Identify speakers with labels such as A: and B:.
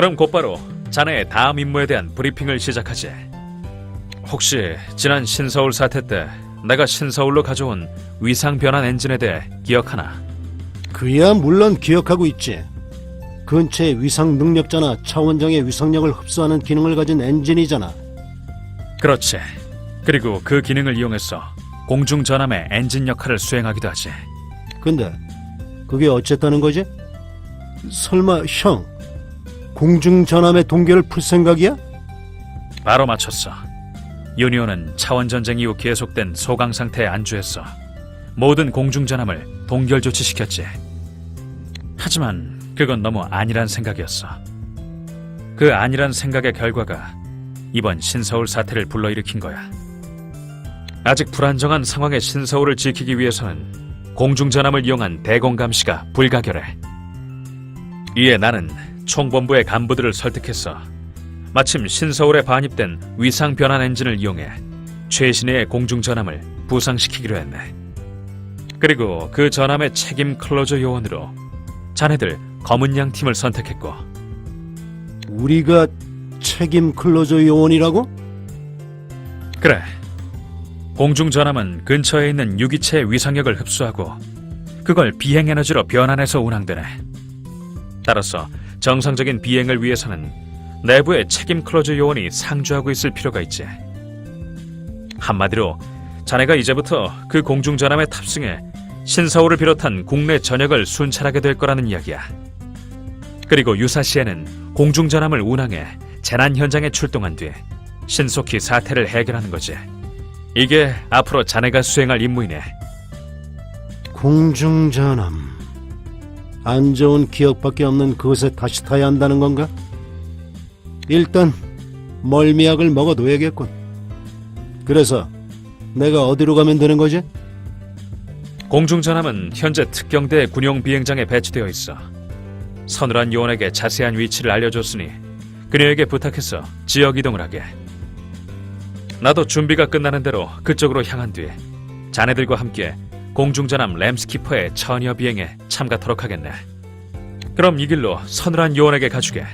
A: 그럼 곧바로 자네의 다음 임무에 대한 브리핑을 시작하지. 혹시 지난 신서울 사태 때 내가 신서울로 가져온 위상 변환 엔진에 대해 기억하나?
B: 그야 물론 기억하고 있지. 근처에 위상 능력자나 차원장의 위상력을 흡수하는 기능을 가진 엔진이잖아.
A: 그렇지. 그리고 그 기능을 이용해서 공중 전함의 엔진 역할을 수행하기도 하지.
B: 근데 그게 어쨌다는 거지? 설마 형 공중 전함의 동결을 풀 생각이야?
A: 바로 맞췄어. 유니온은 차원 전쟁 이후 계속된 소강 상태에 안주했어. 모든 공중 전함을 동결 조치시켰지. 하지만 그건 너무 아니란 생각이었어. 그 아니란 생각의 결과가 이번 신서울 사태를 불러일으킨 거야. 아직 불안정한 상황의 신서울을 지키기 위해서는 공중 전함을 이용한 대공 감시가 불가결해. 이에 나는 총본부의 간부들을 설득했어. 마침 신서울에 반입된 위상 변환 엔진을 이용해 최신의 공중 전함을 부상시키기로 했네. 그리고 그 전함의 책임 클로저 요원으로 자네들 검은 양 팀을 선택했고
B: 우리가 책임 클로저 요원이라고?
A: 그래 공중 전함은 근처에 있는 유기체의 위상력을 흡수하고 그걸 비행 에너지로 변환해서 운항되네. 따라서 정상적인 비행을 위해서는 내부에 책임 클로저 요원이 상주하고 있을 필요가 있지. 한마디로 자네가 이제부터 그 공중 전함에 탑승해 신서울을 비롯한 국내 전역을 순찰하게 될 거라는 이야기야. 그리고 유사시에는 공중 전함을 운항해 재난 현장에 출동한 뒤 신속히 사태를 해결하는 거지. 이게 앞으로 자네가 수행할 임무이네.
B: 공중 전함. 안 좋은 기억밖에 없는 그것에 다시 타야 한다는 건가? 일단 멀미약을 먹어둬야겠군. 그래서 내가 어디로 가면 되는 거지?
A: 공중전함은 현재 특경대 군용 비행장에 배치되어 있어. 서늘한 요원에게 자세한 위치를 알려줬으니 그녀에게 부탁해서 지역 이동을 하게. 나도 준비가 끝나는 대로 그쪽으로 향한 뒤 자네들과 함께 공중전함 램스키퍼의 처녀 비행에 참가토록 하겠네. 그럼 이 길로 서늘한 요원에게 가주게.